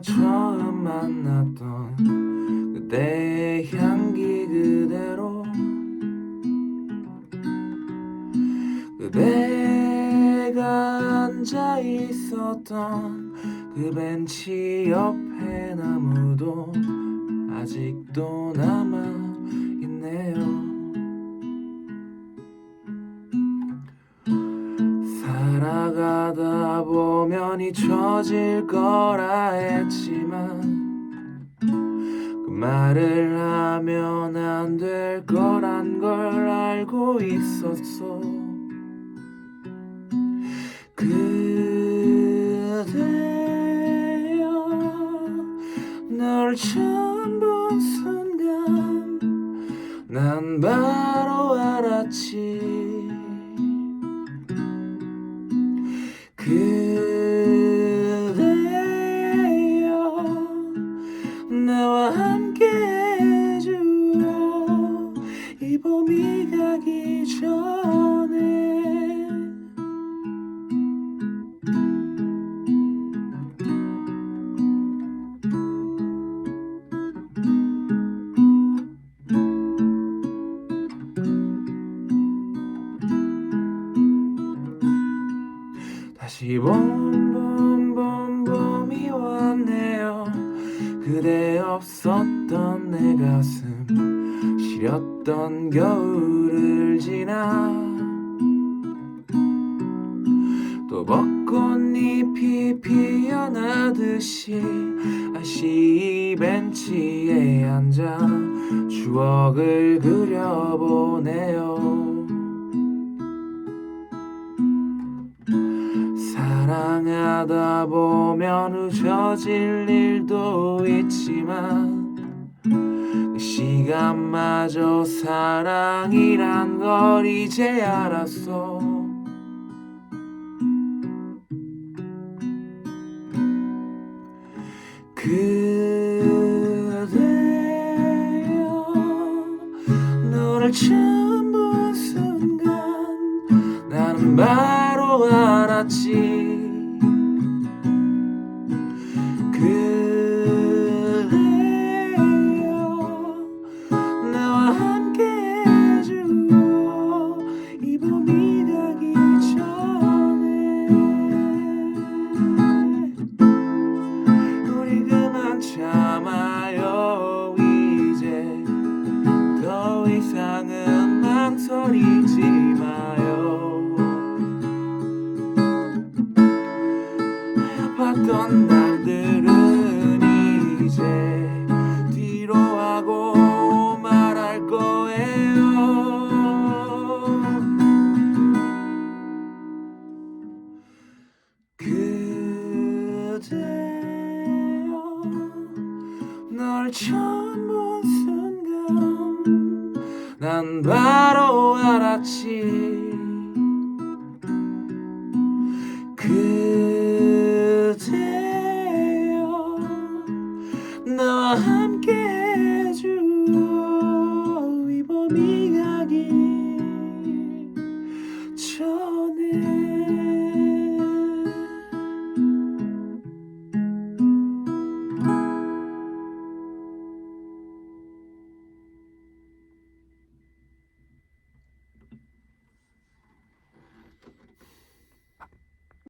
처음 만났던 그때의 향기 그대로. 그대가 앉아 있었던 그 벤치 옆에 나무도 아직도 남아 보면 잊혀질 거라 했지만 그 말을 하면 안 될 거란 걸 알고 있었어 그대여 널 처음 본 순간 난 바로 알았지 봄이 가기 전에 다시 봄봄봄 봄이 왔네요. 그대 없었던 내 가슴 시렸던 겨울을 지나 또 벚꽃잎이 피어나듯이 이 벤치에 앉아 추억을 그려보네요. 사랑하다 보면 잊혀질 일도 있지만 그 시간마저 사랑이란 걸 이제 알았어. 그대여 너를 처음 본 순간 나는 바로 알았지 날들은 이제 뒤로 하고 말할 거예요. 바로 알았지. 그